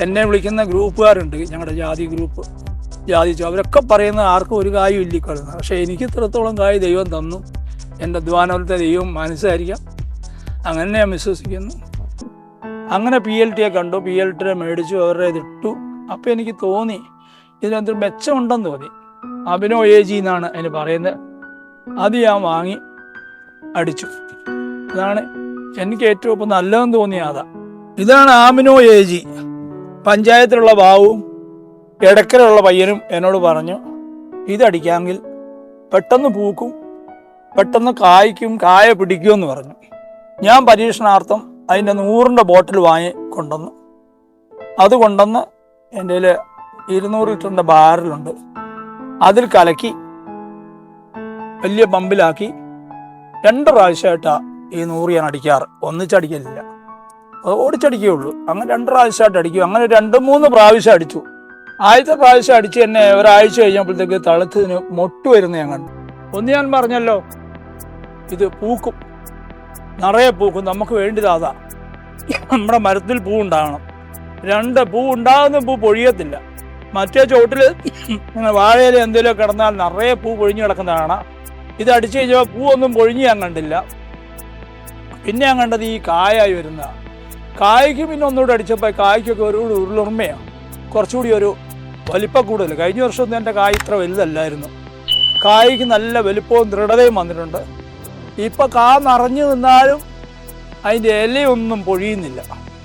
എന്നെ വിളിക്കുന്ന ഗ്രൂപ്പുകാരുണ്ട് ഞങ്ങളുടെ ജാതി ഗ്രൂപ്പ് ജാതി അവരൊക്കെ പറയുന്നത് ആർക്കും ഒരു കായും ഇല്ല കളയുന്നത് പക്ഷേ എനിക്ക് ഇത്രത്തോളം കായ് ദൈവം തന്നു. എന്റെ അധ്വാനത്തെ ദൈവം മനസ്സായിരിക്കാം. അങ്ങനെ ഞാൻ വിശ്വസിക്കുന്നു. അങ്ങനെ പി എൽ ടിയെ കണ്ടു പി എൽ ടിയെ മേടിച്ചു അവരുടെ ഇതിട്ടു അപ്പോൾ എനിക്ക് തോന്നി ഇതിനകത്തൊരു മെച്ചമുണ്ടെന്ന് തോന്നി. അഭിനോ എ ജി എന്നാണ് അതിന് പറയുന്നത്. അത് ഞാൻ വാങ്ങി അടിച്ചു. അതാണ് എനിക്ക് ഏറ്റവും ഇപ്പം നല്ലതെന്ന് തോന്നിയ അതാ ഇതാണ് ആമിനോ എ ജി പഞ്ചായത്തിലുള്ള ബാവും ഇടക്കലുള്ള പയ്യനും എന്നോട് പറഞ്ഞു ഇതടിക്കാമെങ്കിൽ പെട്ടെന്ന് പൂക്കും പെട്ടെന്ന് കായ്ക്കും കായ പിടിക്കും എന്ന് പറഞ്ഞു. ഞാൻ പരീക്ഷണാർത്ഥം അതിന്റെ നൂറിന്റെ ബോട്ടിൽ വാങ്ങി കൊണ്ടുവന്നു. അത് കൊണ്ടുവന്ന് എന്റെ ഇരുന്നൂറ് ലിറ്ററിന്റെ ബാരലുണ്ട്. അതിൽ കലക്കി വലിയ പമ്പിലാക്കി രണ്ട് പ്രാവശ്യമായിട്ടാണ് ഈ നൂറ് ഞാൻ അടിക്കാറ്. ഒന്നിച്ചടിക്കലില്ല. അത് ഉള്ളൂ. അങ്ങനെ രണ്ട് പ്രാവശ്യമായിട്ട് അടിക്കും. അങ്ങനെ രണ്ട് മൂന്ന് പ്രാവശ്യം അടിച്ചു. ആദ്യത്തെ പ്രാവശ്യം അടിച്ച് എന്നെ ഒരാഴ്ച കഴിഞ്ഞപ്പോഴത്തേക്ക് തളത്തിന് മൊട്ട് വരുന്ന ഞാൻ കണ്ടു. ഒന്ന് ഞാൻ പറഞ്ഞല്ലോ ഇത് പൂക്കും. നിറയെ പൂക്കും. നമുക്ക് വേണ്ടത് അതാ. നമ്മുടെ മരത്തിൽ പൂ ഉണ്ടാകണം. രണ്ട് പൂ ഉണ്ടാകുന്ന പൂ പൊഴിയത്തില്ല. മറ്റേ ചോട്ടിൽ വാഴയില എന്തെങ്കിലും കിടന്നാൽ നിറയെ പൂ പൊഴിഞ്ഞു കിടക്കുന്നതാണ് ഇത് അടിച്ചു കഴിഞ്ഞാൽ പൂ ഒന്നും പൊഴിഞ്ഞ് ഞാൻ കണ്ടില്ല. പിന്നെ ഞാൻ കണ്ടത് ഈ കായായി വരുന്ന കായ്ക്ക് പിന്നെ ഒന്നുകൂടെ അടിച്ചപ്പോൾ കായ്ക്കൊക്കെ ഒരു ഉരുളുർമ്മയാണ് കുറച്ചുകൂടി ഒരു വലിപ്പം കൂടുതൽ. കഴിഞ്ഞ വർഷമൊന്നും എന്റെ കായ് ഇത്ര വലുതല്ലായിരുന്നു. കായ്ക്ക് നല്ല വലിപ്പവും ദൃഢതയും വന്നിട്ടുണ്ട്. ഇപ്പോൾ കാ നിറഞ്ഞു നിന്നാലും അതിന്റെ ഇലയൊന്നും പൊഴിയുന്നില്ല.